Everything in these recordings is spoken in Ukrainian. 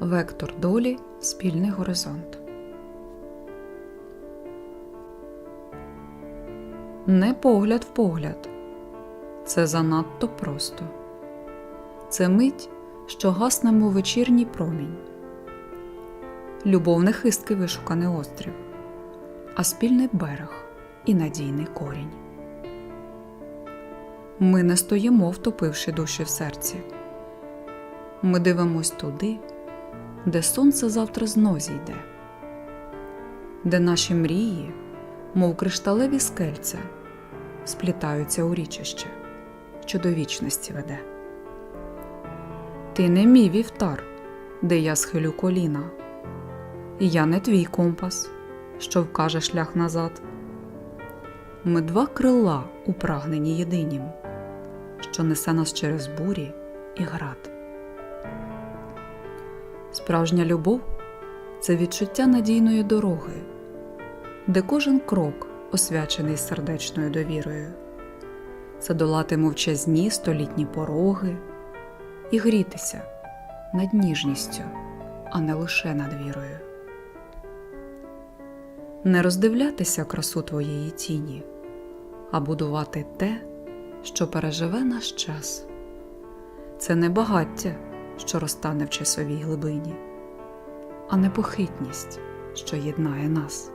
Вектор долі спільний горизонт. Не погляд в погляд. Це занадто просто. Це мить, що гасне, мов вечірній промінь. Любов не вишуканий острів, а спільний берег і надійний корінь. Ми не стоїмо, втопивши душі в серці. Ми дивимось туди, де сонце завтра знов зійде, де наші мрії, мов кришталеві скельця, сплітаються у річище, що до вічності веде. Ти не мій вівтар, де я схилю коліна, і я не твій компас, що вкаже шлях назад. Ми два крила у прагненні єдинім, що несе нас через бурі і град. Справжня любов це відчуття надійної дороги, де кожен крок освячений сердечною довірою, це долати мовчазні столітні пороги і грітися над ніжністю, а не лише над вірою. Не роздивлятися красу твоєї тіні, а будувати те, що переживе наш час. Це не багаття, що розтане в часовій глибині, а непохитність, що єднає нас.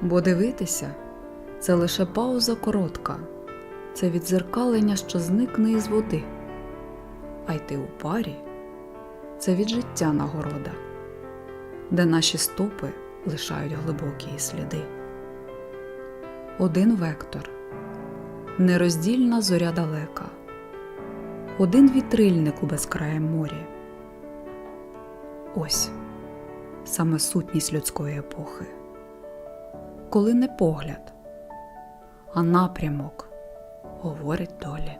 Бо дивитися це лише пауза коротка, це відзеркалення, що зникне із води, а йти у парі це від життя нагорода, де наші стопи лишають глибокі сліди. Один вектор, нероздільна зоря далека, один вітрильник у безкраєм морі. Ось саме сутність людської епохи, коли не погляд, а напрямок говорить долі.